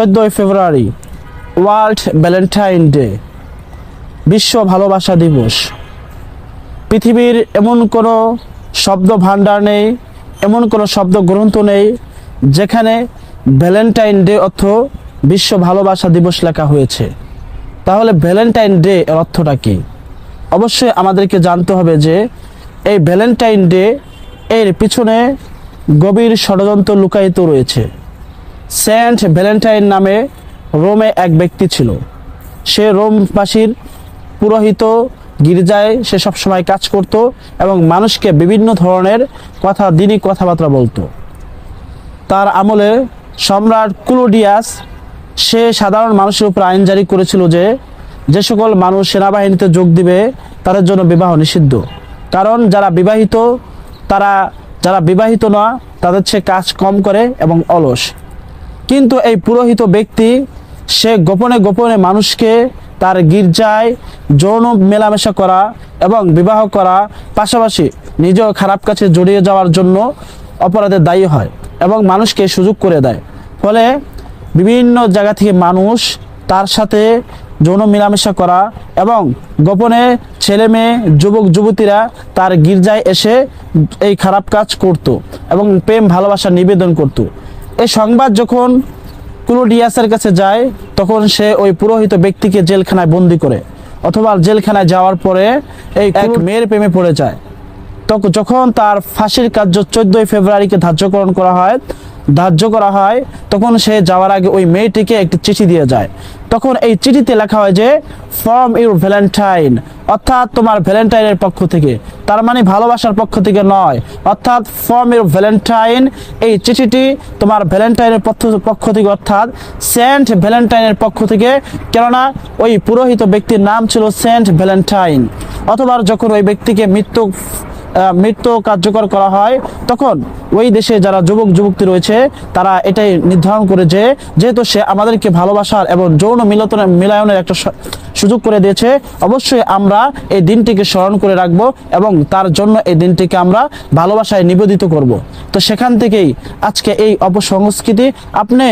চোদ্দই ফেব্রুয়ারি, world Valentine day, বিশ্ব ভালোবাসা দিবস। পৃথিবীর এমন কোনো শব্দ ভাণ্ডার নেই, এমন কোনো শব্দ গ্রন্থ নেই, যেখানে ভ্যালেন্টাইন ডে অর্থ বিশ্ব ভালোবাসা দিবস লেখা হয়েছে। তাহলে ভ্যালেন্টাইন ডে এর অর্থটা কী? অবশ্যই আমাদেরকে জানতে হবে যে এই ভ্যালেন্টাইন ডে এর পিছনে গভীর ষড়যন্ত্র লুকায়িত রয়েছে। সেন্ট ভ্যালেন্টাইন নামে রোমে এক ব্যক্তি ছিল। সে রোমবাসীর পুরোহিত গির্জায় সে সবসময় কাজ করত এবং মানুষকে বিভিন্ন ধরনের কথা দিনই কথাবার্তা বলতো। তার আমলে সম্রাট কুলোডিয়াস সে সাধারণ মানুষের উপর আইন জারি করেছিল যে যে সকল মানুষ সেনাবাহিনীতে যোগ দিবে, তাদের জন্য বিবাহ নিষিদ্ধ। কারণ যারা বিবাহিত, তারা, যারা বিবাহিত না, তাদের চেয়ে কাজ কম করে এবং অলস। কিন্তু এই পুরোহিত ব্যক্তি, সে গোপনে গোপনে মানুষকে তার গির্জায় যৌন মেলামেশা করা এবং বিবাহ করা, পাশাপাশি নিজেও খারাপ কাছে জড়িয়ে যাওয়ার জন্য অপরাধে দায়ী হয় এবং মানুষকে সুযোগ করে দেয়। ফলে বিভিন্ন জায়গা থেকে মানুষ তার সাথে যৌন মেলামেশা করা এবং গোপনে ছেলে মেয়ে, যুবক, যুবতীরা তার গির্জায় এসে এই খারাপ কাজ করত এবং প্রেম, ভালোবাসা নিবেদন করত। এই সংবাদ যখন ক্লোডিয়াসের কাছে যায় তখন সে ওই পুরোহিত ব্যক্তিকে জেলখানায় বন্দি করে অথবা জেলখানায় যাওয়ার পরে এই এক মেয়ের প্রেমে পড়ে যায়। যখন তার ফাঁসির কার্য চোদ্দই ফেব্রুয়ারিকে ধার্যকরণ করা হয়, ধার্য করা হয়, তখন সে যাওয়ার আগে ওই মেয়েটিকে একটি চিঠি দিয়ে যায়। তখন এই চিঠিতে লেখা হয় যে ফ্রম ইউর ভ্যালেন্টাইন অর্থাৎ তোমার ভ্যালেন্টাইনের পক্ষ থেকে। তার মানে ভালোবাসার পক্ষ থেকে নয়। অর্থাৎ ফ্রম ইউর ভ্যালেন্টাইন এই চিঠিটি তোমার ভ্যালেন্টাইনের পক্ষ থেকে, অর্থাৎ সেন্ট ভ্যালেন্টাইনের পক্ষ থেকে। কেননা ওই পুরোহিত ব্যক্তির নাম ছিল সেন্ট ভ্যালেন্টাইন অথবা যখন ওই ব্যক্তিকে মৃত্যু মৃত্যু কার্যকর করা হয়, তখন ওই দেশে যারা যুবক, যুবতী রয়েছে, তারা এটাই নির্ধারণ করে যে, যেহেতু সে আমাদেরকে ভালোবাসার এবং যৌন মিলতন মিলায়নের একটা সুযোগ করে দিয়েছে, অবশ্যই আমরা এই দিনটিকে স্মরণ করে রাখব এবং তার জন্য এই দিনটিকে আমরা ভালোবাসায় নিবেদিত করব। তো সেখান থেকেই আজকে এই অপসংস্কৃতি, আপনি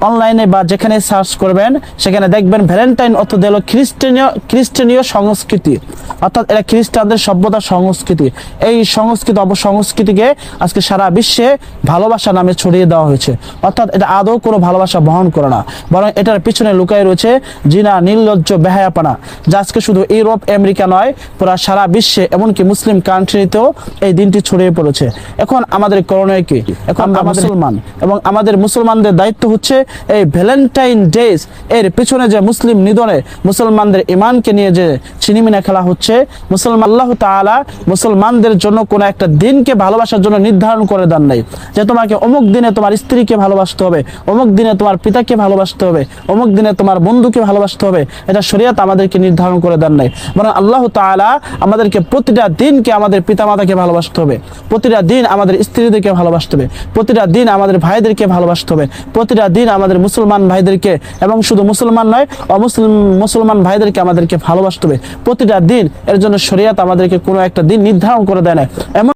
অনলাইনে বা যেখানে সার্চ করবেন সেখানে দেখবেন ভ্যালেন্টাইন অর্থ দিল খ্রিস্টানীয় খ্রিস্টানীয় সংস্কৃতি। অর্থাৎ এটা খ্রিস্টানদের সভ্যতা সংস্কৃতি। এই সংস্কৃতি অপসংস্কৃতিকে আজকে সারা বিশ্বে ভালোবাসা নামে ছড়িয়ে দেওয়া হয়েছে। অর্থাৎ এটা আদৌ কোনো ভালোবাসা বহন করে না। বরং এটার পিছনে লুকায় রয়েছে জিনা নির্লজ্জ বেহায়াপানা। যা আজকে শুধু ইউরোপ আমেরিকা নয় পুরা সারা বিশ্বে এমনকি মুসলিম কান্ট্রিতেও এই দিনটি ছড়িয়ে পড়েছে। এখন আমাদের করণীয় কি? এখন আমরা মুসলমান। এবং আমাদের মুসলমানদের দায়িত্ব হচ্ছে এই ভ্যালেন্টাইন ডেজ এর পিছনে যে মুসলিম নিধনে মুসলমানদের ইমানকে নিয়ে যে ছিনিমিনা খেলা হচ্ছে, মুসলমান আল্লাহ তাআলা মুসলমানদের জন্য কোনো একটা দিনকে ভালোবাসার জন্য নির্ধারণ করে দেন নাই। যে তোমাকে অমুক দিনে তোমার স্ত্রীকে ভালোবাসতে হবে, অমুক দিনে তোমার পিতাকে ভালোবাসতে হবে, অমুক দিনে তোমার বন্ধুকে ভালোবাসতে হবে, এটা শরীয়ত আমাদেরকে নির্ধারণ করে দেন নাই। বরং আল্লাহ তাআলা আমাদেরকে প্রতিটা দিনকে আমাদের পিতামাতাকে ভালোবাসতে হবে, প্রতিটা দিন আমাদের স্ত্রীদেরকে ভালোবাসতে হবে, প্রতিটা দিন আমাদের ভাইদেরকে ভালোবাসতে হবে, প্রতিটা দিন আমাদের মুসলমান ভাইদেরকে এবং শুধু মুসলমান নয়, অমুসলিম মুসলমান ভাইদেরকে আমাদেরকে ভালোবাসতে হবে। প্রতিটা দিন এর জন্য শরিয়াত আমাদেরকে কোনো একটা দিন নির্ধারণ করে দেয় না এমন